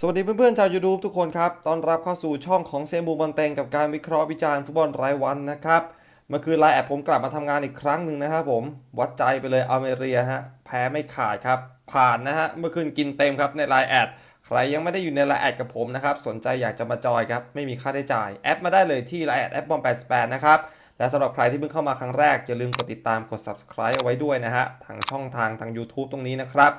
สวัสดีเพื่อนๆชาว YouTube ทุกคนครับตอนรับเข้าสู่ช่องของเซยนบูบอลเตงกับการวิเคราะห์วิจารณ์ฟุตบอลรายวันนะครับ เมื่อคืนไลแอดผมกลับมาทำงานอีกครั้งหนึ่งนะครับผม วัดใจไปเลยอเมเรียฮะ แพ้ไม่ขาดครับ ผ่านนะฮะ เมื่อคืนกินเต็มครับในไลแอด ใครยังไม่ได้อยู่ในไลแอดกับผมนะครับ สนใจอยากจะมาจอยครับ ไม่มีค่าใช้จ่าย แอดมาได้เลยที่ไลแอดแอดบอม88นะครับ และสำหรับใครที่เพิ่งเข้ามาครั้งแรกอย่าลืมกดติดตามกด subscribe เอาไว้ด้วยนะฮะ ทางช่องทางทาง YouTube ตรงนี้นะครับ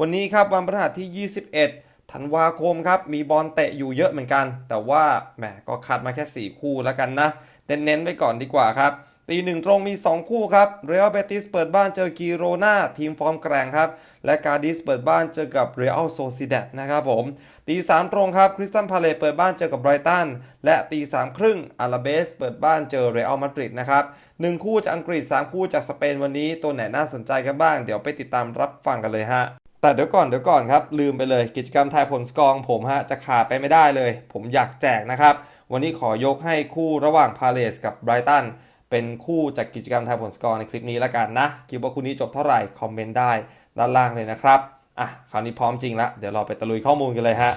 วันนี้ครับวันพฤหัสที่ 21 ธันวาคมครับ มีบอลเตะอยู่เยอะเหมือนกัน แต่ว่าแหมก็คัดมาแค่ 4 คู่แล้วกันนะ เน้นๆไว้ก่อนดีกว่าครับ ตีหนึ่งตรงมี 2 คู่ครับ เรอัลเบติสเปิดบ้านเจอกีโรนาทีมฟอร์มแกร่งครับ และกาดิสเปิดบ้านเจอกับเรอัลโซซิเดตนะครับผมตีสามตรงครับคริสตันพาเลตเปิดบ้านเจอกับไบรตันและตีสามครึ่งอาราเบสเปิดบ้านเจอเรอัลมาดริดนะครับหนึ่งคู่จากอังกฤษ 3 คู่จากสเปนวันนี้ตัวไหนน่าสนใจกันบ้าง เดี๋ยวไปติดตามรับฟังกันเลยฮะ แต่เดี๋ยวก่อนเดี๋ยวก่อนครับ ลืมไปเลยกิจกรรมทายผลสกอร์ของผมฮะจะขาดไปไม่ได้เลย ผมอยากแจกนะครับ วันนี้ขอยกให้คู่ระหว่างพาเลสกับไบรตันเป็นคู่จากกิจกรรมทายผลสกอร์ในคลิปนี้แล้วกันนะคิดว่าคู่นี้จบเท่าไหร่คอมเมนต์ได้ด้านล่างเลยนะครับอะคราวนี้พร้อมจริงละเดี๋ยวเราไปตะลุยข้อมูลกันเลยฮะ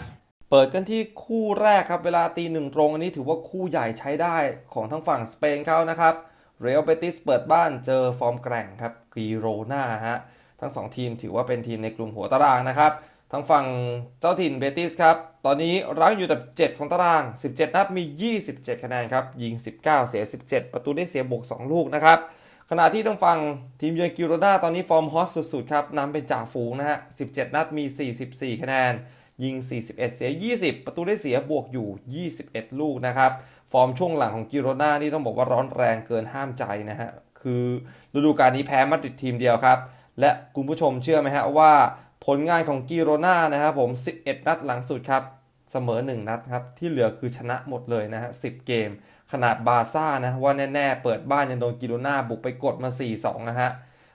เปิดกันที่คู่แรกครับเวลาตีหนึ่งตรงอันนี้ถือว่าคู่ใหญ่ใช้ได้ของทั้งฝั่งสเปนเขานะครับเรอัลเบติสเปิดบ้านเจอฟอร์มแกร่งครับกีโรนาฮะ ทั้ง 2 ทีมถือว่าเป็นทีมในกลุ่มหัวตารางนะครับทางฝั่งเจ้าถิ่นเบติสครับ ตอนนี้รั้งอยู่อันดับ 7 ของตาราง 17 นัดมี 27 คะแนนครับ ยิง 19 เสีย 17 ประตูได้เสียบวก 2 ลูกนะครับ ขณะที่ทางฝั่งทีมเยือนกิโรนาตอนนี้ฟอร์มฮอตสุดๆครับนำเป็นจ่าฝูงนะฮะ 17 นัดมี 44 คะแนน ยิง 41 เสีย 20 ประตูได้เสียบวกอยู่ 21 ลูกนะครับ ฟอร์มช่วงหลังของกิโรนานี่ต้องบอกว่าร้อนแรงเกินห้ามใจนะฮะ คือฤดูกาลนี้แพ้มาดริดทีมเดียวครับ และคุณผู้ชมเชื่อไหมฮะว่าผลงานของกิโรนานะครับผม 11 นัดหลังสุดครับ เสมอ 1 นัดครับ ที่เหลือคือชนะหมดเลยนะฮะ 10 เกม ขนาดบาร์ซ่านะว่าแน่ๆ เปิดบ้านยังโดนกิโรนาบุกไปกดมา 4-2 นะฮะ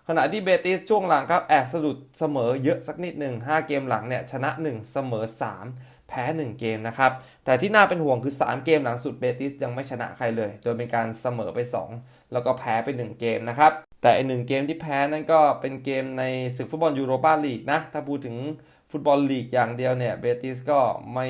ขณะที่เบติสช่วงหลังครับ แอบสะดุดเสมอเยอะสักนิดหนึ่ง 5 เกมหลังเนี่ยชนะ 1 เสมอ 3 แพ้ 1 เกมนะครับ แต่ที่น่าเป็นห่วงคือ 3 เกมหลังสุดเบติสยังไม่ชนะใครเลย โดยเป็นการเสมอไป 2 แล้วก็แพ้ไป 1 เกมนะครับ แต่อีกหนึ่งเกมที่แพ้นั่นก็เป็นเกมในศึกฟุตบอลยูโรปาลีกนะ ถ้าพูดถึงฟุตบอลลีกอย่างเดียวเนี่ยเบติสก็ไม่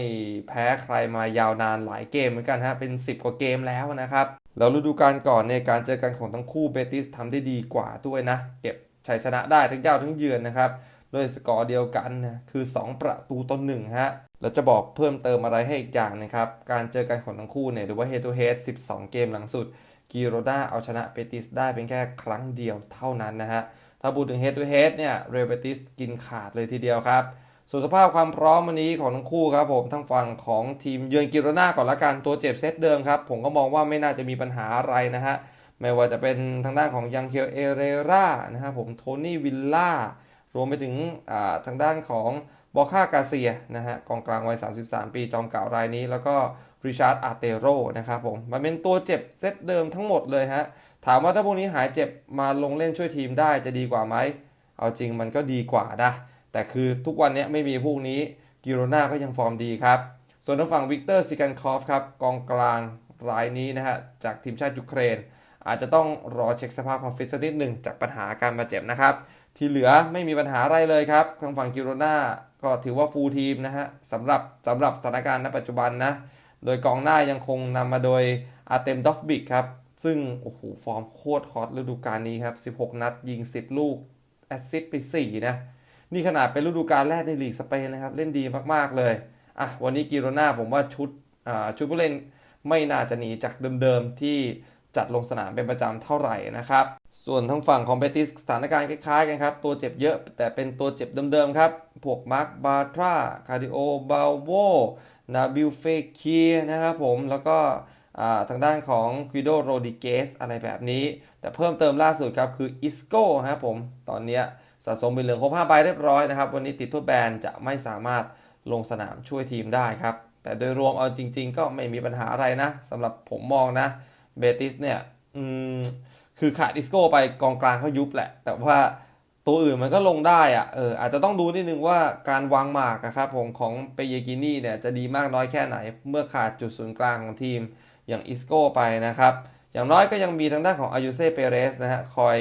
แพ้ใครมายาวนานหลายเกมเหมือนกันฮะเป็น 10 กว่าเกมแล้วนะครับ แล้วฤดูกาลก่อนเนี่ยการเจอกันของทั้งคู่เบติสทำได้ดีกว่าด้วยนะ เก็บชัยชนะได้ทั้งเย้าทั้งเยือนนะครับ ด้วยสกอร์เดียวกันนะคือ 2 ประตูต่อหนึ่งฮะแล้วจะบอกเพิ่มเติมอะไรให้อีกอย่างนะครับ การเจอกันของทั้งคู่เนี่ยหรือว่า head to head 12 เกมหลังสุดกีโรดาเอาชนะเบติสได้เป็นแค่ครั้งเดียวเท่านั้นนะฮะ ถ้าพูดถึง head to head เนี่ยเรเบติสกินขาดเลยทีเดียวครับส่วนสภาพความพร้อมวันนี้ของทั้งคู่ครับผมทั้งฝั่งของทีมเยือนกิโรนาก่อนละกันตัวเจ็บเซตเดิมครับ ผมก็มองว่าไม่น่าจะมีปัญหาอะไรนะฮะไม่ว่าจะเป็นทางด้านของยังเคียวเอเรรานะครับผมโทนี่วิลล่า รวมไปถึงทางด้านของบอค่ากาเซียนะฮะกองกลางวัย 33 ปีจอมเก่ารายนี้ แล้วก็ริชาร์ดอาเตโรนะครับผมมันเป็นตัวเจ็บเซตเดิมทั้งหมดเลยฮะถามว่าถ้าพวกนี้หายเจ็บมาลงเล่นช่วยทีมได้จะดีกว่าไหม เอาจริงมันก็ดีกว่านะ แต่คือทุกวันนี้ไม่มีพวกนี้กิโรนาก็ยังฟอร์มดีครับ ส่วนทางฝั่งวิกเตอร์ซิกันคอฟครับ กองกลางรายนี้นะฮะ จากทีมชาติยูเครน อาจจะต้องรอเช็คสภาพความฟิตสักนิดหนึ่งจากปัญหาการบาดเจ็บนะครับ ที่เหลือไม่มีปัญหาอะไรเลยครับทางฝั่งกิโรนาก็ถือว่าฟูลทีมนะฮะสำหรับสำหรับสถานการณ์ณปัจจุบันนะ โดยกองหน้ายังคงนำมาโดยอาเตมดอฟบิกครับ ซึ่ง โอ้โห ฟอร์มโคตรฮอตฤดูกาลนี้ครับ 16 นัดยิง 10 ลูก แอสซิสต์ไป 4 นะ นี่ขนาดเป็นฤดูกาลแรกในลีกสเปนนะครับ เล่นดีมาก ๆ เลย อะ วันนี้กิโรนาผมว่าชุด อ่า ชุดผู้เล่นไม่น่าจะหนีจากเดิม ๆ ที่ จัดลงสนามเป็นประจำเท่าไหร่นะครับ ส่วนทางฝั่งของเบติสสถานการณ์คล้ายๆกันครับ ตัวเจ็บเยอะแต่เป็นตัวเจ็บเดิมๆครับ พวกมาร์คบาทราคาร์ดิโอบาโวนาบิลเฟคีนะครับผม แล้วก็ทางด้านของกิโดโรดิเกสอะไรแบบนี้ แต่เพิ่มเติมล่าสุดครับ คืออิสโก้ครับผม ตอนนี้สะสมเป็นเหลืองครบ5ใบเรียบร้อยนะครับ วันนี้ติดโทษแบนจะไม่สามารถลงสนามช่วยทีมได้ครับ แต่โดยรวมเอาจริง ๆ ก็ไม่มีปัญหาอะไรนะสำหรับผมมองนะ เบติสเนี่ยอืมคือขาดอิสโก้ไปกองกลางเขายุบแหละ แต่ว่าตัวอื่นมันก็ลงได้อะเอออาจจะต้องดูนิดนึงว่าการวางหมากนะครับผมของเปเยกินี่เนี่ยจะดีมากน้อยแค่ไหน เมื่อขาดจุดศูนย์กลางของทีมอย่างอิสโก้ไปนะครับ อย่างน้อยก็ยังมีทางด้านของอายุเซ่เปเรสนะฮะคอย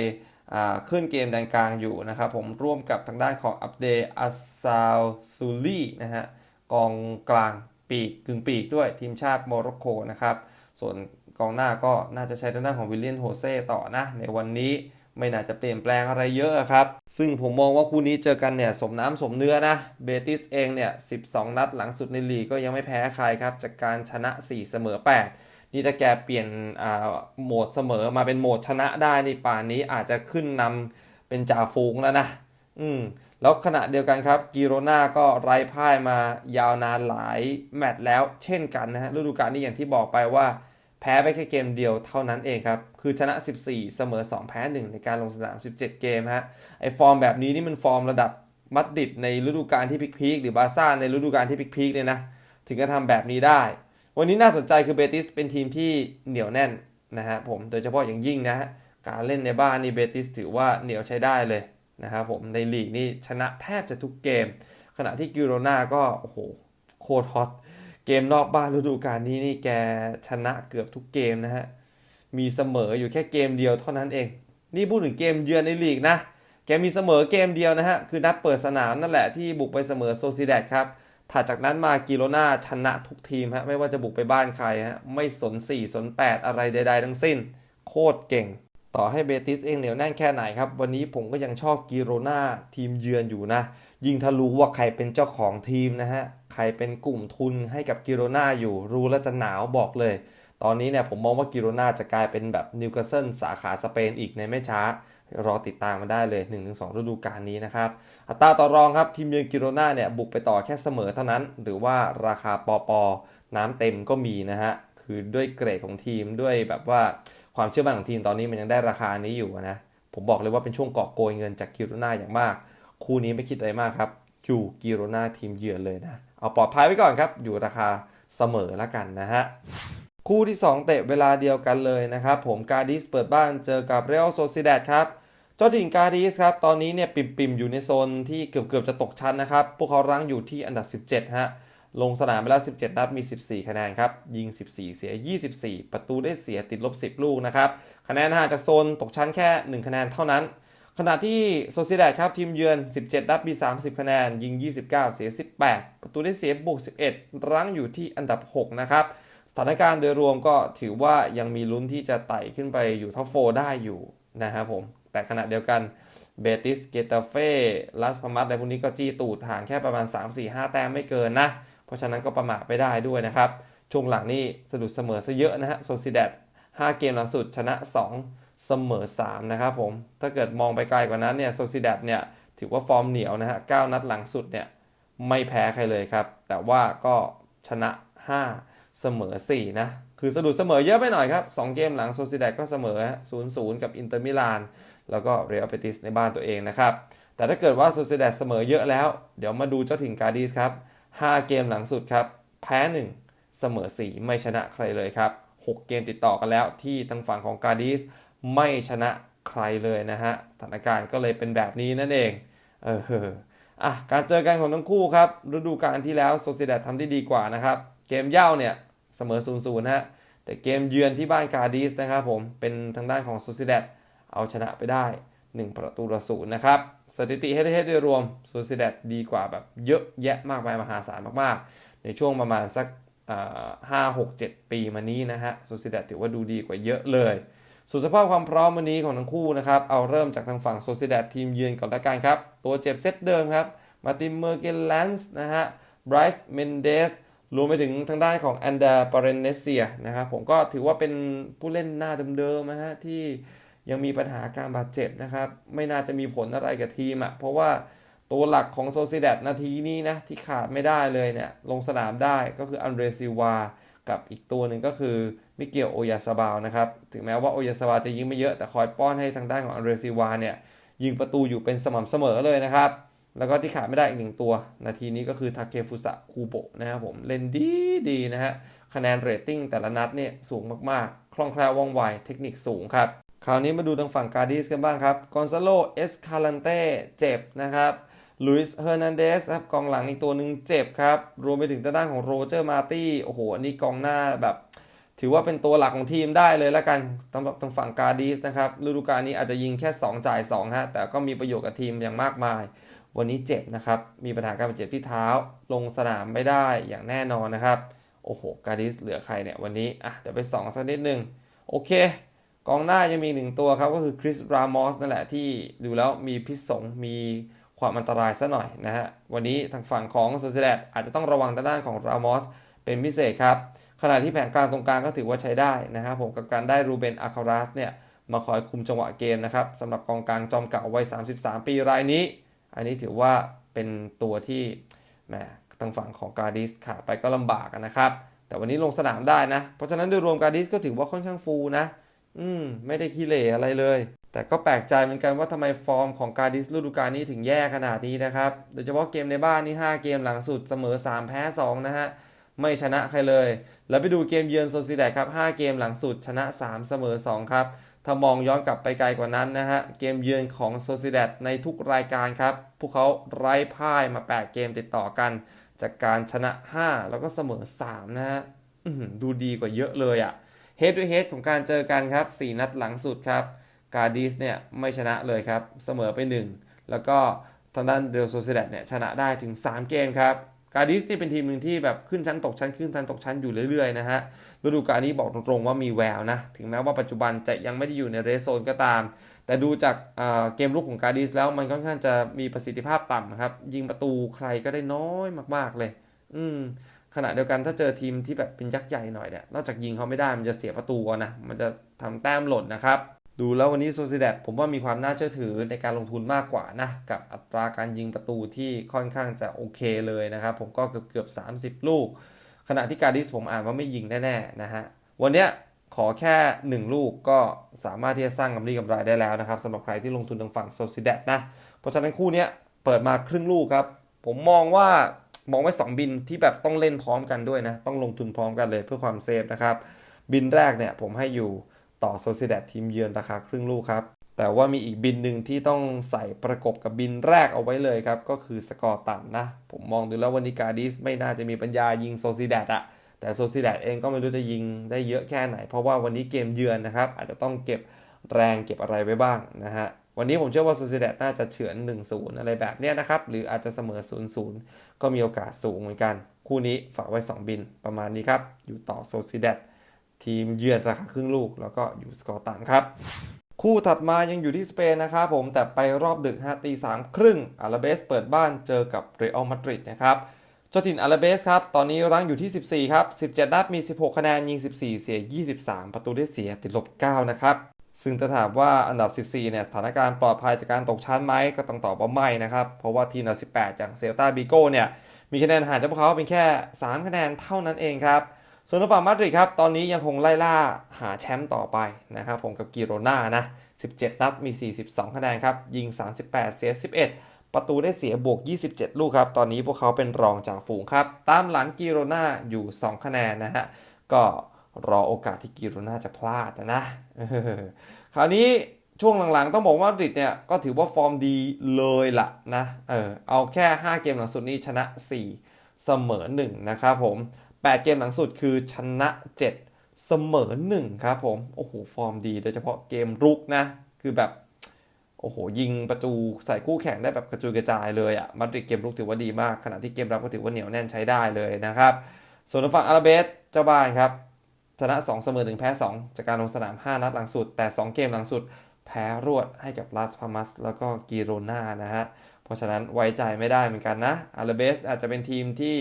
อขึ้นเกมแดนกลางอยู่นะครับผมร่วมกับทางด้านของอัปเดอัสซาวซูลี่นะฮะกองกลางปีกกึ่งปีกด้วยทีมชาติโมร็อกโกนะครับ ส่วน กองหน้าก็น่าจะใช้ทางด้านของวิลเลียนโฮเซ่ต่อนะ ในวันนี้ไม่น่าจะเปลี่ยนแปลงอะไรเยอะครับ ซึ่งผมมองว่าคู่นี้เจอกันเนี่ยสมน้ำสมเนื้อนะ เบติสเองเนี่ย 12 นัดหลังสุดในลีกก็ยังไม่แพ้ใครครับ จากการชนะ 4 เสมอ 8 นี่ถ้าแกเปลี่ยนอ่าโหมดเสมอมาเป็นโหมดชนะได้นี่ป่านนี้อาจจะขึ้นนำเป็นจ่าฝูงแล้วนะ อืม แล้วขณะเดียวกันครับ กิโรนาก็ไร้พ่ายมายาวนานหลายแมตช์แล้ว เช่นกันนะฮะฤดูกาลนี้อย่างที่บอกไปว่า แพ้ไปแค่เกมเดียวเท่านั้นเองครับ คือชนะ 14 เสมอ 2 แพ้ 1 ในการลงสนาม 17 เกมฮะ ไอฟอร์มแบบนี้นี่มันฟอร์มระดับมัดดิดในฤดูกาลที่พีคๆหรือบาซ่าในฤดูกาลที่พีคๆเนี่ยนะ ถึงจะทำแบบนี้ได้ วันนี้น่าสนใจคือเบติสเป็นทีมที่เหนียวแน่นนะฮะผม โดยเฉพาะอย่างยิ่งนะฮะการเล่นในบ้านนี่เบติสถือว่าเหนียวใช้ได้เลยนะครับผม ในลีกนี่ชนะแทบจะทุกเกม ขณะที่กิโรนาก็โอ้โหโคตรฮอต เกมนอกบ้านฤดูกาลนี้นี่แกชนะเกือบทุกเกมนะฮะ มีเสมออยู่แค่เกมเดียวเท่านั้นเอง นี่พูดถึงเกมเยือนในลีกนะ แกมีเสมอเกมเดียวนะฮะ คือนัดเปิดสนามนั่นแหละที่บุกไปเสมอโซซิแดดครับ ถัดจากนั้นมากิโลนาชนะทุกทีมฮะ ไม่ว่าจะบุกไปบ้านใครฮะ ไม่สน 4 สน 8 อะไรใด ๆ ทั้งสิ้น โคตรเก่ง ต่อให้เบติสเองเหนียวแน่นแค่ไหนครับ วันนี้ผมก็ยังชอบกิโรนาทีมเยือนอยู่นะ ยิ่งถ้ารู้ว่าใครเป็นเจ้าของทีมนะฮะ ใครเป็นกลุ่มทุนให้กับกิโรนาอยู่ รู้แล้วจะหนาวบอกเลย ตอนนี้เนี่ยผมมองว่ากิโรนาจะกลายเป็นแบบนิวคาสเซิลสาขาสเปนอีกในไม่ช้า รอติดตามมาได้เลย 1-2 ฤดูกาลนี้นะครับ อัตราต่อรองครับ ทีมเยือนกิโรนาเนี่ยบุกไปต่อแค่เสมอเท่านั้น หรือว่าราคาปอปอน้ำเต็มก็มีนะฮะ คือด้วยเกรดของทีมด้วยแบบว่าความเชื่อมั่นของทีมตอนนี้มันยังได้ราคานี้อยู่นะ ผมบอกเลยว่าเป็นช่วงกอบโกยเงินจากกิโรนาอย่างมาก คู่นี้ไม่คิดอะไรมากครับ อยู่กิโรนาทีมเยือนเลยนะ เอาปลอดภัยไว้ก่อนครับ อยู่ราคาเสมอละกันนะฮะ คู่ที่ 2 เตะเวลาเดียวกันเลยนะครับ ผมกาดิสเปิดบ้านเจอกับเรอัลโซซิเดดครับเจ้าถิ่นกาดิสครับ ตอนนี้เนี่ยปิ่มๆอยู่ในโซนที่เกือบๆจะตกชั้นนะครับ พวกเขารั้งอยู่ที่อันดับ 17 ฮะ ลงสนามไปแล้ว 17 นัดมี 14 คะแนนครับ ยิง 14 เสีย 24 ประตูได้เสียติดลบ 10 ลูกนะครับ คะแนนห่างจากโซนตกชั้นแค่ 1 คะแนนเท่านั้น ขณะที่โซซิเดดครับทีมเยือน 17 นัดมี 30 คะแนน ยิง 29 เสีย 18 ประตูได้เสียบวก 11 รั้งอยู่ที่อันดับ 6 นะครับ สถานการณ์โดยรวมก็ถือว่ายังมีลุ้นที่จะไต่ขึ้นไปอยู่ท็อปโฟได้อยู่นะครับผม แต่ขณะเดียวกันเบติส เกตาเฟ่ลาสพามัสในพวกนี้ก็จี้ตูดห่างแค่ประมาณ 3-4-5 แต้มไม่เกินนะ เพราะฉะนั้นก็ประมาทไม่ได้ด้วยนะครับ ช่วงหลังนี่สะดุดเสมอซะเยอะนะฮะโซซิเดด5เกมหลังสุดชนะ 2 เสมอ 3 นะครับผม ถ้าเกิดมองไปไกลกว่านั้นเนี่ยโซซิเดดเนี่ยถือว่าฟอร์มเหนียวนะฮะ9นัดหลังสุดเนี่ยไม่แพ้ใครเลยครับ แต่ว่าก็ชนะ 5 เสมอ 4 นะ คือสะดุดเสมอเยอะไปหน่อยครับ 2 เกมหลังโซซิเดดก็เสมอ 0-0 กับอินเตอร์มิลานแล้วก็เรอัลเปติสในบ้านตัวเองนะครับ แต่ถ้าเกิดว่าโซซิเดดเสมอเยอะแล้ว เดี๋ยวมาดูเจ้าถิ่นกาดิสครับ 5 เกมหลังสุดครับ แพ้ 1 เสมอ 4 ไม่ชนะใครเลยครับ 6 เกมติดต่อกันแล้วที่ทางฝั่งของกาดิส ไม่ชนะใครเลยนะฮะสถานการณ์ก็เลยเป็นแบบนี้นั่นเองเอออะการเจอกันของทั้งคู่ครับฤดูกาลที่แล้วโซซิเดดทำได้ดีกว่านะครับ เกมเย่าเนี่ยเสมอ0-0นะฮะแต่เกมเยือนที่บ้านกาดิสนะครับผมเป็นทางด้านของโซซิเดดเอาชนะไปได้ 1 ประตูต่อศูนย์นะครับ สถิติเฮดเฮดโดยรวมโซซิเดดดีกว่าแบบเยอะแยะมากมายมหาศาลมากๆ ในช่วงประมาณสักห้าหกเจ็ดปีมานี้นะฮะโซซิเดดถือว่าดูดีกว่าเยอะเลย ส่วนสภาพความพร้อมวันนี้ของทั้งคู่นะครับ เอาเริ่มจากทางฝั่งโซซิเดดทีมเยือนก่อนละกันครับ ตัวเจ็บเซตเดิมครับ มาติมเมอร์เกลแลนส์นะฮะ ไบรซ์เมนเดส รวมไปถึงทางด้านของแอนเดอร์ปาเรนเนเซียนะครับ ผมก็ถือว่าเป็นผู้เล่นหน้าเดิมๆนะฮะที่ยังมีปัญหาการบาดเจ็บนะครับ ไม่น่าจะมีผลอะไรกับทีมอะ่ะ เพราะว่าตัวหลักของโซซิเดดนาทีนี้นะที่ขาดไม่ได้เลยเนี่ยลงสนามได้ก็คืออันเดรซิวา กับอีกตัวหนึ่งก็คือมิเกลโอยาซาบาลนะครับ ถึงแม้ว่าโอยาซาบาลจะยิงไม่เยอะแต่คอยป้อนให้ทางด้านของอันเดรซิวาเนี่ยยิงประตูอยู่เป็นสม่ำเสมอเลยนะครับ แล้วก็ที่ขาดไม่ได้อีกหนึ่งตัว นาทีนี้ก็คือทาเคฟุสะคูโบะนะครับผมเล่นดีดีนะฮะคะแนนเรตติ้งแต่ละนัดเนี่ยสูงมากๆ คล่องแคล่วว่องไวเทคนิคสูงครับคราวนี้มาดูทางฝั่งกาดิสกันบ้างครับกอนซาโลเอสคาลันเต้เจ็บนะครับ ลุยส์เฮอร์นันเดสครับกองหลังอีกตัวหนึ่งเจ็บครับ รวมไปถึงทาด้านของโรเจอร์มาตี้โอ้โห อันนี้กองหน้าแบบ ถือว่าเป็นตัวหลักของทีมได้เลยแล้วกันสำหรับทางฝั่งกาดิสนะครับฤดูกาลนี้อาจจะยิงแค่ 2 จ่าย2ฮะแต่ก็มีประโยชน์กับทีมอย่างมากมาย วันนี้เจ็บนะครับ มีปัญหาการบาดเจ็บที่เท้า ลงสนามไม่ได้อย่างแน่นอนนะครับโอ้โหกาดิสเหลือใครเนี่ยวันนี้อะเดี๋ยวไปส่องสักนิดหนึ่งโอเคกองหน้ายังมีหนึ่งตัวครับก็คือคริสรามอสนั่นแหละที่ดูแล้วมีพิษสงมี ความอันตรายซะหน่อยนะฮะ วันนี้ทางฝั่งของโซเซเดตอาจจะต้องระวังทางด้านของรามอสเป็นพิเศษครับ ขณะที่แผนกลางตรงกลางก็ถือว่าใช้ได้นะครับผมกับการได้รูเบนอาคารัสเนี่ยมาคอยคุมจังหวะเกมนะครับสำหรับกองกลางจอมเก่าวัย 33 ปีรายนี้ อันนี้ถือว่าเป็นตัวที่แหมทางฝั่งของการดิสขาดไปก็ลำบากนะครับ แต่วันนี้ลงสนามได้นะ เพราะฉะนั้นโดยรวมการดิสก็ถือว่าค่อนข้างฟูลนะ อืมไม่ได้ขี้เหร่อะไรเลย แต่ก็แปลกใจเหมือนกันว่าทำไมฟอร์มของการดิสฤดูกาลนี้ถึงแย่ขนาดนี้นะครับ โดยเฉพาะเกมในบ้านนี่ 5 เกมหลังสุดเสมอ 3 แพ้ 2 นะฮะ ไม่ชนะใครเลย แล้วไปดูเกมเยือนโซซิแดดครับ 5 เกมหลังสุดชนะ 3 เสมอ 2 ครับ ถ้ามองย้อนกลับไปไกลกว่านั้นนะฮะ เกมเยือนของโซซิแดดในทุกรายการครับ พวกเขาไร้พ่ายมา 8 เกมติดต่อกัน จากการชนะ 5 แล้วก็เสมอ 3 นะฮะดูดีกว่าเยอะเลยอะ่ะเฮด to เฮดของการเจอกันครับ 4 นัดหลังสุดครับ กาดิสเนี่ยไม่ชนะเลยครับ เสมอไป 1 แล้วก็ทางด้านเดลโซเซเดตเนี่ยชนะได้ถึง 3 เกมครับกาดิสนี่เป็นทีมหนึ่งที่แบบขึ้นชั้นตกชั้นขึ้นชั้นตกชั้นอยู่เรื่อยๆนะฮะฤดูกาลนี้บอกตรงๆว่ามีแววนะ ถึงแม้ว่าปัจจุบันจะยังไม่ได้อยู่ในเรสโซนก็ตาม แต่ดูจากเกมลุกของกาดิสแล้วมันค่อนข้างจะมีประสิทธิภาพต่ำครับ ยิงประตูใครก็ได้น้อยมากๆเลย อืมขณะเดียวกันถ้าเจอทีมที่แบบเป็นยักษ์ใหญ่หน่อยเนี่ยนอกจากยิงเขาไม่ได้มันจะเสียประตูนนะมันจะทำแต้มหล่นนะครับ ดูแล้ววันนี้โซซิเดตผมว่ามีความน่าเชื่อถือในการลงทุนมากกว่านะ กับอัตราการยิงประตูที่ค่อนข้างจะโอเคเลยนะครับ ผมก็เกือบเกือบ 30 ลูก ขณะที่การดิสผมอ่านว่าไม่ยิงแน่ๆนะฮะวันนี้ขอแค่ 1 ลูกก็สามารถที่จะสร้างกำไรกำไรได้แล้วนะครับสำหรับใครที่ลงทุนทางฝั่งโซซิเดตนะ เพราะฉะนั้นคู่นี้เปิดมาครึ่งลูกครับ ผมมองว่ามองไว้ 2 บินที่แบบต้องเล่นพร้อมกันด้วยนะ ต้องลงทุนพร้อมกันเลยเพื่อความเซฟนะครับ บินแรกเนี่ยผมให้อยู่ ต่อโซซิเดตทีมเยือนราคาครึ่งลูกครับ แต่ว่ามีอีกบินหนึ่งที่ต้องใส่ประกบกับบินแรกเอาไว้เลยครับ ก็คือสกอร์ต่ำนะ ผมมองดูแล้ววันนี้การดิสไม่น่าจะมีปัญญายิงโซซิเดตอะแต่โซซิเดตเองก็ไม่รู้จะยิงได้เยอะแค่ไหน เพราะว่าวันนี้เกมเยือนนะครับ อาจจะต้องเก็บแรงเก็บอะไรไว้บ้างนะฮะวันนี้ผมเชื่อว่าโซซิเดตน่าจะเฉือน 1-0 อะไรแบบเนี้ยนะครับ หรืออาจจะเสมอ 0-0 ก็มีโอกาสสูงเหมือนกัน คู่นี้ฝากไว้ 2 บินประมาณนี้ครับ อยู่ต่อโซซิเดต ทีมเยือนราคาครึ่งลูก แล้วก็อยู่สกอร์ต่ำครับคู่ถัดมายังอยู่ที่สเปนนะครับผมแต่ไปรอบดึกฮะตีสามครึ่งอาราเบสเปิดบ้านเจอกับเรอัลมาดริดนะครับเจ้าถิ่นอาราเบสครับตอนนี้รั้งอยู่ที่ 14 ครับ 17 นัดมี 16 คะแนนยิง 14 เสีย 23 ประตูได้เสียติดลบ 9 นะครับ ซึ่งถ้าถามว่าอันดับ 14 เนี่ยสถานการณ์ปลอดภัยจากการตกชั้นไหมก็ต้องตอบว่าไม่นะครับ เพราะว่าทีมอันดับ 18 อย่างเซลตาบิโก้เนี่ยมีคะแนนห่างจากพวกเขาเป็นแค่ 3 คะแนนเท่านั้นเองครับ ส่วนทางฝั่งมาดริดครับ ตอนนี้ยังคงไล่ล่าหาแชมป์ต่อไปนะครับผมกับกิโรนานะ 17 นัดมี 42 คะแนนครับ ยิง 38 เสีย 11 ประตูได้เสียบวก 27 ลูกครับ ตอนนี้พวกเขาเป็นรองจากฝูงครับ ตามหลังกิโรนาอยู่ 2 คะแนนนะฮะ ก็รอโอกาสที่กิโรนาจะพลาดนะคราวนี้ช่วงหลังๆ ต้องบอกว่ามาดริดเนี่ยก็ถือว่าฟอร์มดีเลยล่ะนะ เออเอาแค่ 5 เกมหลังสุดนี้ชนะ 4 เสมอ 1 นะครับผม 8 เกมหลังสุดคือชนะ 7 เสมอ 1 ครับผม โอ้โห ฟอร์มดีโดยเฉพาะเกมรุกนะ คือแบบ โอ้โห ยิงประตูใส่คู่แข่งได้แบบกระจุยกระจายเลยอะ่ะมาดริดเกมรุกถือว่าดีมาก ขณะที่เกมรับก็ถือว่าเหนียวแน่นใช้ได้เลยนะครับ ส่วนฝั่งอาราเบสเจ้าบ้านครับ ชนะ 2 เสมอ 1 แพ้ 2 จากการลงสนาม 5 นัดหลังสุด แต่ 2 เกมหลังสุด แพ้รวดให้กับลาสพามัสแล้วก็กีโรนานะฮะ เพราะฉะนั้นไว้ใจไม่ได้เหมือนกันนะอาราเบสอาจจะเป็นทีมที่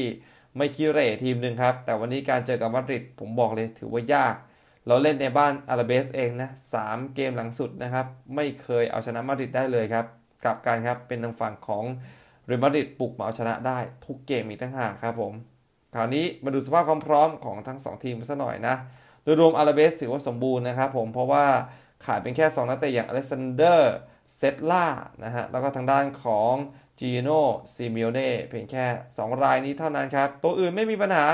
ไม่คิเรทีมหนึ่งครับ แต่วันนี้การเจอกับมาดริดผมบอกเลยถือว่ายาก เราเล่นในบ้านอาราเบสเองนะสามเกมหลังสุดนะครับ ไม่เคยเอาชนะมาดริดได้เลยครับ กลับกันครับเป็นทางฝั่งของเรอัลมาดริดปลุกมาเอาชนะได้ทุกเกมอีกทั้งหากครับผมคราวนี้มาดูสภาพความพร้อมของทั้ง 2 ทีมกันสักหน่อยนะโดยรวมอาราเบสถือว่าสมบูรณ์นะครับผมเพราะว่าขาดเป็นแค่ 2 นักเตะอย่างอเล็กซานเดอร์เซตล่านะฮะแล้วก็ทางด้านของ จีโน่ซิมิโอเน่เพียงแค่ 2 รายนี้เท่านั้นครับ ตัวอื่นไม่มีปัญหา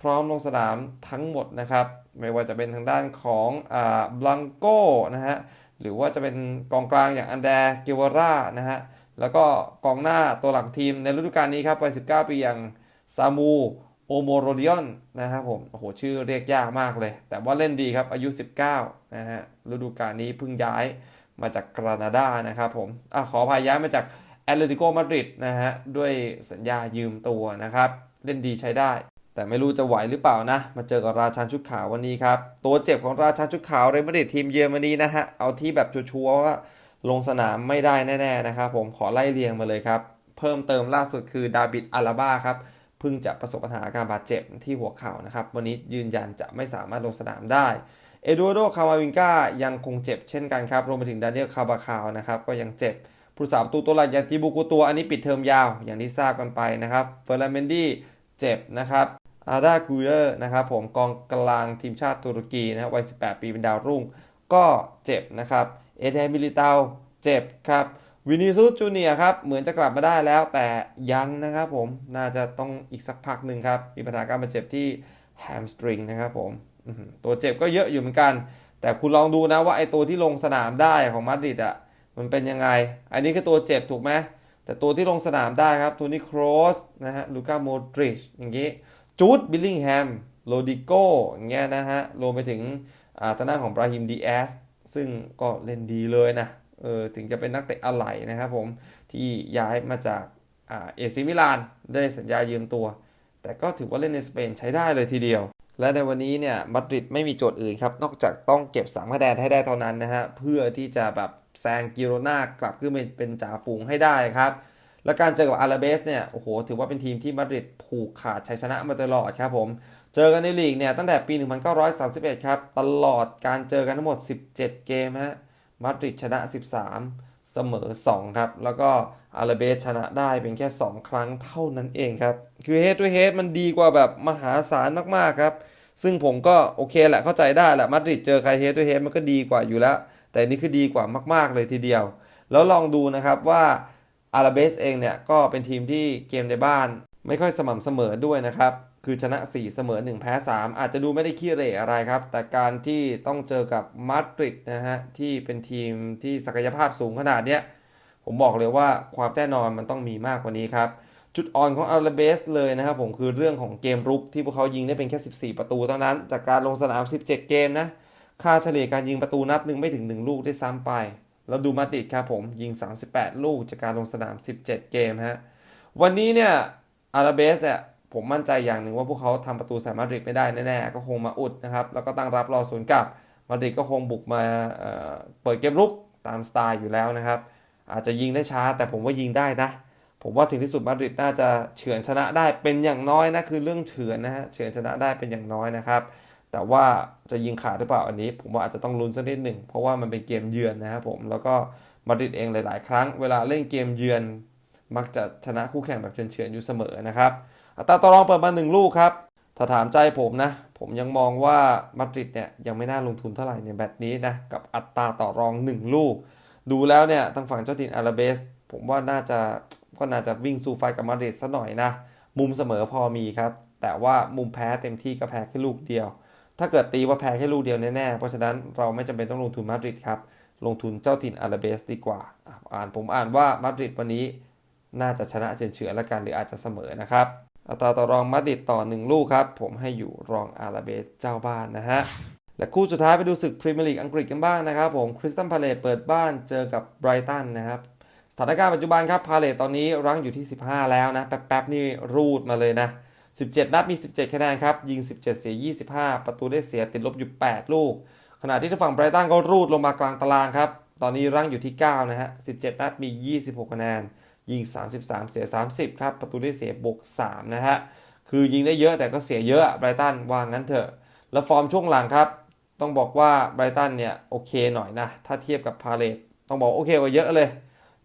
พร้อมลงสนามทั้งหมดนะครับ ไม่ว่าจะเป็นทางด้านของอ่าบลังโก้นะฮะหรือว่าจะเป็นกองกลางอย่างอันเดรเกวาร่านะฮะแล้วก็กองหน้าตัวหลักทีมในฤดูกาลนี้ครับวัย19 ปีอย่างซามูโอโมโรดิออนนะครับผม โอ้โห ชื่อเรียกยากมากเลย แต่ว่าเล่นดีครับอายุ 19 นะฮะฤดูกาลนี้เพิ่งย้ายมาจากกรานาดานะครับผมอะขอพายย้ายมาจาก แอตเลติโกมาดริดนะฮะ ด้วยสัญญายืมตัวนะครับ เล่นดีใช้ได้ แต่ไม่รู้จะไหวหรือเปล่านะ มาเจอกับราชันชุดขาววันนี้ครับ ตัวเจ็บของราชันชุดขาวเรอัลมาดริดทีมเยอรมนีนะฮะ เอาที่แบบชัวร์ว่าลงสนามไม่ได้แน่ ๆ นะครับผมขอไล่เรียงมาเลยครับ เพิ่มเติมล่าสุดคือดาบิดอาราบ้าครับเพิ่งจะประสบปัญหาอาการบาดเจ็บที่หัวเข่านะครับ วันนี้ยืนยันจะไม่สามารถลงสนามได้ เอดูโดคามาวิงกายังคงเจ็บเช่นกันครับ รวมไปถึงดานิเอลคาบาคาวนะครับก็ยังเจ็บ ผู้สาประตูตัวหลักอย่างติบูกูตัวอันนี้ปิดเทอมยาวอย่างที่ทราบกันไปนะครับเฟอร์ลาเมนดี้เจ็บนะครับอาดากูเยอร์นะครับผมกองกลางทีมชาติตุรกีนะครับวัย 18 ปีเป็นดาวรุ่ง ก็เจ็บนะครับเอเดนมิลิตาเจ็บครับวินิซุสจูเนียครับเหมือนจะกลับมาได้แล้วแต่ยังนะครับผมน่าจะต้องอีกสักพักหนึ่งครับ มีปัญหาการบาดเจ็บที่แฮมสตริงนะครับผมตัวเจ็บก็เยอะอยู่เหมือนกัน แต่คุณลองดูนะว่าไอตัวที่ลงสนามได้ของมาดริดอะ มันเป็นยังไง อันนี้คือตัวเจ็บถูกไหมแต่ตัวที่ลงสนามได้ครับโทนี่โครสนะฮะลูก้าโมดริชอย่างงี้จูดบิลลิงแฮมโรดิโก้อย่างเงี้ยนะฮะรวมไปถึงอาทางด้านของบราฮิมดีแอสซึ่งก็เล่นดีเลยนะเออถึงจะเป็นนักเตะอะไหล่นะครับผม ที่ย้ายมาจากอ่าเอซิมิลานได้สัญญายืมตัว แต่ก็ถือว่าเล่นในสเปนใช้ได้เลยทีเดียว และในวันนี้เนี่ยมาดริดไม่มีโจทย์อื่นครับ นอกจากต้องเก็บ3คะแนนให้ได้เท่านั้นนะฮะเพื่อที่จะแบบ แซงกิโรนากลับขึ้นเป็นจ่าฝูงให้ได้ครับ และการเจอกับอาราเบสเนี่ยโอ้โหถือว่าเป็นทีมที่มาดริดผูกขาดชัยชนะมาตลอดครับผมเจอกันในลีกเนี่ยตั้งแต่ปี 1931 ครับ ตลอดการเจอกันทั้งหมด 17 เกมฮะมาดริดชนะ 13 เสมอ 2 ครับ แล้วก็อาราเบสชนะได้เป็นแค่ 2 ครั้งเท่านั้นเองครับ คือเฮด to เฮดมันดีกว่าแบบมหาศาลมาก ๆ ครับ ซึ่งผมก็โอเคแหละเข้าใจได้แหละมาดริดเจอใครเฮด to เฮดมันก็ดีกว่าอยู่แล้ว แต่นี่คือดีกว่ามากๆเลยทีเดียว แล้วลองดูนะครับว่าอาราเบสเองเนี่ยก็เป็นทีมที่เกมในบ้าน ไม่ค่อยสม่ำเสมอด้วยนะครับ คือชนะ 4 เสมอ 1 แพ้ 3 อาจจะดูไม่ได้ขี้เหร่อะไรครับ แต่การที่ต้องเจอกับมาดริดนะฮะที่เป็นทีมที่ศักยภาพสูงขนาดเนี้ยผมบอกเลยว่าความแน่นอนมันต้องมีมากกว่านี้ครับจุดอ่อนของอาราเบสเลยนะครับผมคือเรื่องของเกมรุกที่พวกเขายิงได้เป็นแค่ 14 ประตูเท่านั้น จากการลงสนาม 17 เกมนะ ค่าเฉลี่ยการยิงประตูนัดหนึ่งไม่ถึง 1 ลูกได้ซ้ำไปแล้วดูมาดริดครับผมยิง 38 ลูกจากการลงสนาม 17 เกมฮะ วันนี้เนี่ยอาราเบสเนี่ยผมมั่นใจอย่างหนึ่งว่าพวกเขาทำประตูใส่มาดริดไม่ได้แน่ๆ ก็คงมาอุดนะครับ แล้วก็ตั้งรับรอสวนกลับ มาดริดก็คงบุกมาเเปิดเกมรุกตามสไตล์อยู่แล้วนะครับ อาจจะยิงได้ช้าแต่ผมว่ายิงได้นะ ผมว่าถึงที่สุดมาดริดน่าจะเฉือนชนะได้เป็นอย่างน้อยนะคือเรื่องเฉือนนะฮะเฉือนชนะได้เป็นอย่างน้อยนะครับ แต่ว่าจะยิงขาดหรือเปล่าอันนี้ ผมว่าอาจจะต้องลุ้นสักนิดหนึ่งเพราะว่ามันเป็นเกมเยือนนะครับผมแล้วก็มาดริดเองหลาย ๆ ครั้งเวลาเล่นเกมเยือน มักจะชนะคู่แข่งแบบเฉือนๆอยู่เสมอนะครับอัตราต่อรองเปิดมาหนึ่งลูกครับถ้าถามใจผมนะ ผมยังมองว่ามาดริดเนี่ยยังไม่น่าลงทุนเท่าไหร่ในแบตนี้นะกับอัตราต่อรอง 1 ลูก ดูแล้วเนี่ยทางฝั่งเจ้าถิ่นอาราเบส ผมว่าน่าจะก็น่าจะวิ่งสู้ไฟกับมาดริดซะหน่อยนะ มุมเสมอพอมีครับ แต่ว่ามุมแพ้เต็มที่ก็แพ้แค่ลูกเดียว ถ้าเกิดตีว่าแพ้แค่ลูกเดียวแน่ๆ เพราะฉะนั้นเราไม่จำเป็นต้องลงทุนมาดริดครับ ลงทุนเจ้าถิ่นอาราเบสดีกว่า อ่านผมอ่านว่ามาดริดวันนี้น่าจะชนะเฉือนๆแล้วกันหรืออาจจะเสมอนะครับ อัตราต่อรองมาดริดต่อ 1 ลูกครับ ผมให้อยู่รองอาราเบสเจ้าบ้านนะฮะ และคู่สุดท้ายไปดูศึกพรีเมียร์ลีกอังกฤษกันบ้างนะครับผมคริสตันพาเลตเปิดบ้านเจอกับไบรตันนะครับสถานการณ์ปัจจุบันครับพาเลตตอนนี้รั้งอยู่ที่ 15 แล้วนะแป๊บๆนี่รูดมาเลยนะ 17 นัดมี 17 คะแนนครับ ยิง 17 เสีย 25 ประตูได้เสียติดลบอยู่ 8 ลูก ขณะที่ทางฝั่งไบรตันก็รูดลงมากลางตารางครับ ตอนนี้รั้งอยู่ที่ 9 นะฮะ 17 นัดมี 26 คะแนน ยิง 33 เสีย 30 ครับ ประตูได้เสียบวก 3 นะฮะ คือยิงได้เยอะแต่ก็เสียเยอะไบรตันว่างั้นเถอะ แล้วฟอร์มช่วงหลังครับ ต้องบอกว่าไบรตันเนี่ยโอเคหน่อยนะ ถ้าเทียบกับพาเลตต้องบอกโอเคกว่าเยอะเลย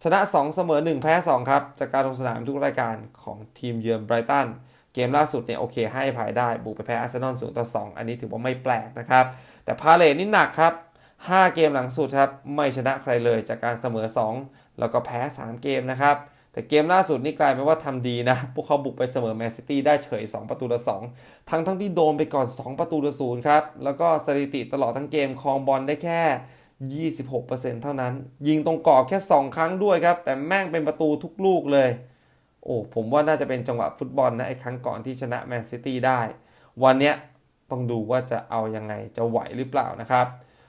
ชนะ 2 เสมอ 1 แพ้ 2 ครับ จากการลงสนามทุกรายการของทีมเยือนไบรตัน เกมล่าสุดเนี่ยโอเคให้ภัยได้ บุกไปแพ้อาร์เซนอล0ต่อ 2 อันนี้ถือว่าไม่แปลกนะครับ แต่พาเลตนี่หนักครับ 5 เกมหลังสุดครับ ไม่ชนะใครเลยจากการเสมอ 2 แล้วก็แพ้ 3 เกมนะครับ แต่เกมล่าสุดนี่กลายเป็นว่าทำดีนะ พวกเขาบุกไปเสมอแมนซิตี้ได้เฉย 2 ประตูต่อ 2 ทั้งทั้งที่โดนไปก่อน 2 ประตูต่อศูนย์ครับ แล้วก็สถิติตลอดทั้งเกมครองบอลได้แค่ 26%เท่านั้น ยิงตรงกรอบแค่ 2 ครั้งด้วยครับแต่แม่งเป็นประตูทุกลูกเลย โอ้ผมว่าน่าจะเป็นจังหวะฟุตบอลนะไอ้ครั้งก่อนที่ชนะแมนซิตี้ได้ วันเนี้ยต้องดูว่าจะเอายังไงจะไหวหรือเปล่านะครับ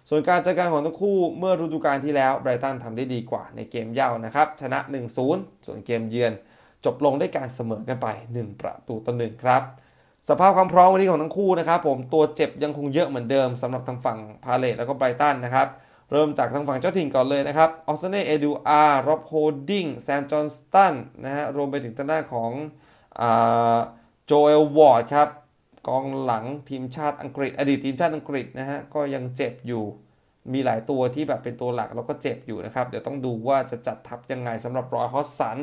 ส่วนการจัดการของทั้งคู่เมื่อฤดูกาลที่แล้วไบรตันทำได้ดีกว่าในเกมเย่านะครับ ชนะ 1-0 ส่วนเกมเยือน จบลงด้วยการเสมอกันไป 1 ประตูต่อหนึ่งครับสภาพความพร้อมวันนี้ของทั้งคู่นะครับผมตัวเจ็บยังคงเยอะเหมือนเดิมสำหรับทางฝั่งพาเลตแล้วก็ไบรตันนะครับ เริ่มจากทางฝั่งเจ้าถิ่นก่อนเลยนะครับออสเซเน่เอดูอาร์ร็อบโฮดดิ้งแซมจอห์นสตันนะฮะรวมไปถึงทางด้านของโจเอลวอร์ดครับกองหลังทีมชาติอังกฤษ อดีตทีมชาติอังกฤษนะฮะก็ยังเจ็บอยู่ มีหลายตัวที่แบบเป็นตัวหลักแล้วก็เจ็บอยู่นะครับ เดี๋ยวต้องดูว่าจะจัดทัพยังไงสำหรับรอยฮอสสัน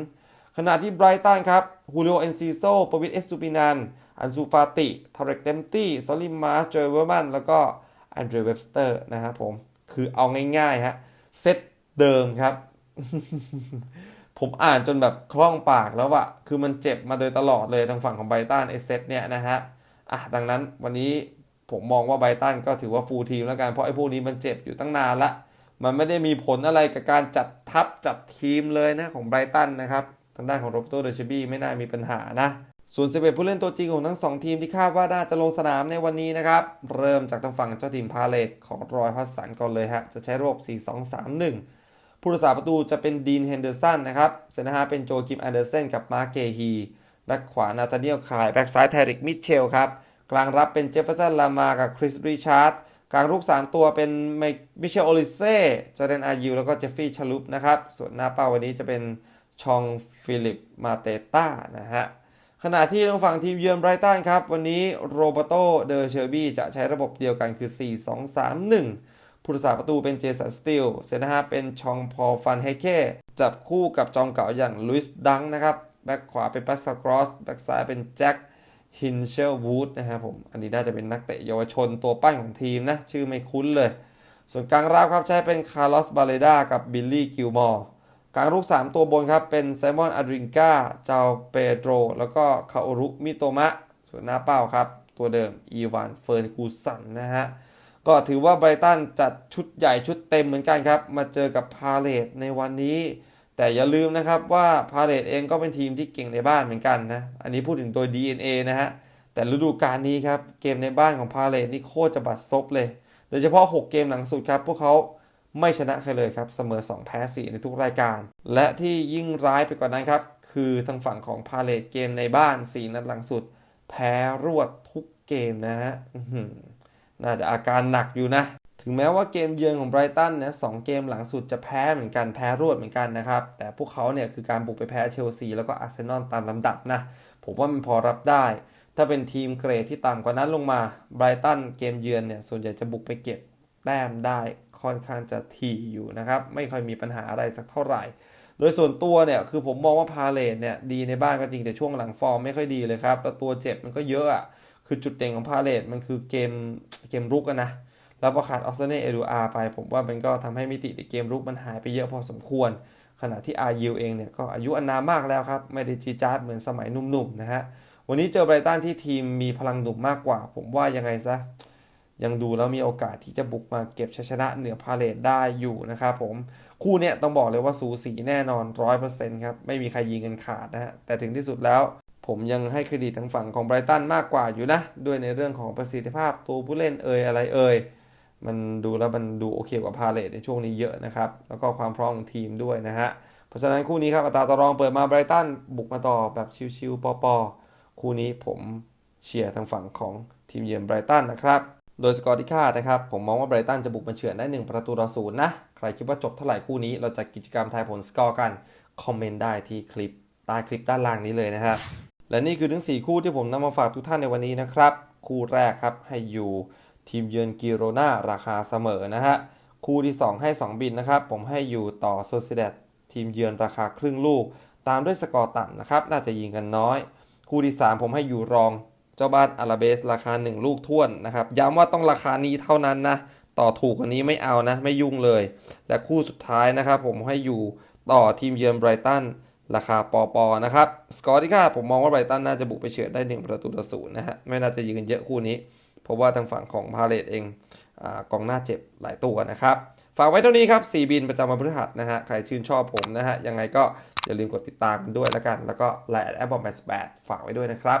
ขณะที่ไบรตันครับฮูริโอเอนซิโซปวิทเอสตูปินันอันซูฟาติทาเรกเตมตี้ซอลิมาร์เจอเวอร์มันแล้วก็อันเดรเวบสเตอร์นะครับผม คือเอาง่ายๆฮะเซตเดิมครับ ผมอ่านจนแบบคล่องปากแล้วอะคือมันเจ็บมาโดยตลอดเลยทางฝั่งของไบตันไอเซตเนี่ยนะฮะอะดังนั้นวันนี้ผมมองว่าไบตันก็ถือว่าฟูลทีมแล้วกันเพราะไอ้พวกนี้มันเจ็บอยู่ตั้งนานละมันไม่ได้มีผลอะไรกับการจัดทัพจัดทีมเลยนะของไบรตันนะครับ ทางด้านของโรเบโตเดชบี้ไม่น่ามีปัญหานะ ส่วน11ผู้เล่นตัวจริงของทั้ง 2 ทีมที่คาดว่าน่าจะลงสนามในวันนี้นะครับ เริ่มจากทางฝั่งเจ้าทีมพาเลตของรอยฮอสสันก่อนเลยฮะ จะใช้ระบบ 4-2-3-1 ผู้รักษาประตูจะเป็นดีนเฮนเดอร์สันนะครับเซนนะฮะเป็นโจคิมแอนเดอร์เซนกับมาร์เกฮีแบ็คขวานาธาเนียลคาย แบ็คซ้ายแทริกมิเชลครับ กลางรับเป็นเจฟเฟอร์สันลามากับคริสริชาร์ดกลางรุก3 ตัวเป็นมิเชลโอลิเซ่จอแดนอายูแล้วก็เจฟฟี่ชลุปนะครับส่วนหน้าเป้าวันนี้จะเป็นชองฟิลิปมาเตต้านะฮะ ขณะที่ทางฝั่งทีมเยือนไบรตันครับ วันนี้โรเบโตเดอเชอร์บี้จะใช้ระบบเดียวกันคือ 4-2-3-1 ผู้รักษาประตูเป็นเจสันสติลเซนนะฮะเป็นชองพอฟันเฮเก้จับคู่กับจอมเก่าอย่างลุยส์ดังนะครับ แบ็คขวาเป็นปัสกรอส แบ็คซ้ายเป็นแจ็คฮินเชลวูดนะครับผม อันนี้น่าจะเป็นนักเตะเยาวชนตัวปั้นของทีมนะ ชื่อไม่คุ้นเลย ส่วนกลางรับครับใช้เป็นคาร์ลอสบาเลดากับบิลลี่กิลมอร์ กลางรุก 3 ตัวบนครับ เป็นไซมอนอาดริงกาเจ้าเปโดรแล้วก็คาโอรุมิโตมะ ส่วนหน้าเป้าครับ ตัวเดิม อีวานเฟิร์นกูสันนะฮะ ก็ถือว่าไบรตันจัดชุดใหญ่ชุดเต็มเหมือนกันครับ มาเจอกับพาเลตในวันนี้ แต่อย่าลืมนะครับว่าพาเลตเองก็เป็นทีมที่เก่งในบ้านเหมือนกันนะ อันนี้พูดถึงตัว DNA นะฮะ แต่ฤดูกาลนี้ครับ เกมในบ้านของพาเลตนี่โคตรจะบัดซบเลย โดยเฉพาะ 6 เกมหลังสุดครับ พวกเขา ไม่ชนะใครเลยครับ เสมอ 2 แพ้ 4 ในทุกรายการ และที่ยิ่งร้ายไปกว่านั้นครับ คือทางฝั่งของพาเลตเกมในบ้าน 4 นัดหลังสุด แพ้รวดทุกเกมนะฮะน่าจะอาการหนักอยู่นะ ถึงแม้ว่าเกมเยือนของไบรตันนะสองเกมหลังสุดจะแพ้เหมือนกันแพ้รวดเหมือนกันนะครับ แต่พวกเขาเนี่ยคือการบุกไปแพ้เชลซีแล้วก็อาร์เซนอลตามลำดับนะผมว่ามันพอรับได้ ถ้าเป็นทีมเกรดที่ต่ำกว่านั้นลงมาไบรตันเกมเยือนเนี่ยส่วนใหญ่จะบุกไปเก็บแต้มได้ ค่อนข้างจะทีอยู่นะครับ ไม่ค่อยมีปัญหาอะไรสักเท่าไหร่ โดยส่วนตัวเนี่ยคือผมมองว่าพาเลตเนี่ยดีในบ้านก็จริงแต่ช่วงหลังฟอร์มไม่ค่อยดีเลยครับแล้วตัวเจ็บมันก็เยอะอะคือจุดเด่นของพาเลตมันคือเกมเกมรุกะนะแล้วพอขาดออสเตรเลียเอดูอาไป ผมว่ามันก็ทำให้มิติในเกมรุกมันหายไปเยอะพอสมควร ขณะที่อายูเองเนี่ยก็อายุอนามากแล้วครับ ไม่ได้จีจาร์ดเหมือนสมัยหนุ่มๆนะฮะวันนี้เจอไบรตันที่ทีมมีพลังหนุ่มมากกว่า ผมว่ายังไงซะ ยังดูแล้วมีโอกาสที่จะบุกมาเก็บชัยชนะเหนือพาเลตได้อยู่นะครับผมคู่เนี้ยต้องบอกเลยว่าสูสีแน่นอน100%ครับไม่มีใครยิงกันขาดนะฮะแต่ถึงที่สุดแล้ว ผมยังให้เครดิตทางฝั่งของไบรตันมากกว่าอยู่นะ ด้วยในเรื่องของประสิทธิภาพตัวผู้เล่นเอ่ยอะไรเอ่ยมันดูแล้วมันดูโอเคกว่าพาเลตในช่วงนี้เยอะนะครับแล้วก็ความพร้อมของทีมด้วยนะฮะเพราะฉะนั้นคู่นี้ครับอัตราต่อรองเปิดมาไบรตันบุกมาต่อแบบชิวๆปอๆคู่นี้ผมเชียร์ทางฝั่งของทีมเยือนไบรตันนะครับ โดยสกอร์ที่คาดนะครับ ผมมองว่าไบรตันจะบุกมาเฉือนได้ 1 ประตูต่อศูนย์นะ ใครคิดว่าจบเท่าไหร่คู่นี้ เราจะกิจกรรมทายผลสกอร์กัน คอมเมนต์ได้ที่คลิปใต้คลิปด้านล่างนี้เลยนะครับ และนี่คือทั้ง 4 คู่ที่ผมนำมาฝากทุกท่านในวันนี้นะครับ คู่แรกครับให้อยู่ทีมเยือนกิโรนาราคาเสมอนะฮะ คู่ที่ 2 ให้ 2 บินนะครับ ผมให้อยู่ต่อโซเซเดตทีมเยือนราคาครึ่งลูก ตามด้วยสกอร์ต่ำนะครับ น่าจะยิงกันน้อย คู่ที่ 3 ผมให้อยู่รอง จ้าบ้านอาราเบสราคา 1 ลูกท่วนนะครับ ย้ำว่าต้องราคานี้เท่านั้นนะ ต่อถูกกว่านี้ไม่เอานะ ไม่ยุ่งเลย และคู่สุดท้ายนะครับ ผมให้อยู่ต่อทีมเยือนไบรตันราคาปอปอนะครับ สกอร์ที่คาดผมมองว่าไบรตันน่าจะบุกไปเฉือนได้ 1 ประตูต่อศูนย์นะฮะ ไม่น่าจะยิงกันเยอะคู่นี้ เพราะว่าทางฝั่งของพาเลตเองอกองหน้าเจ็บหลายตัวนะครับ ฝากไว้เท่านี้ครับ4บินประจำวันพฤหัสนะฮะ ใครชื่นชอบผมนะฮะ ยังไงก็อย่าลืมกดติดตามกันด้วยแล้วกัน แล้วก็ไลน์แอดแอปบอมแบสแปดฝากไว้ด้วยนะครับ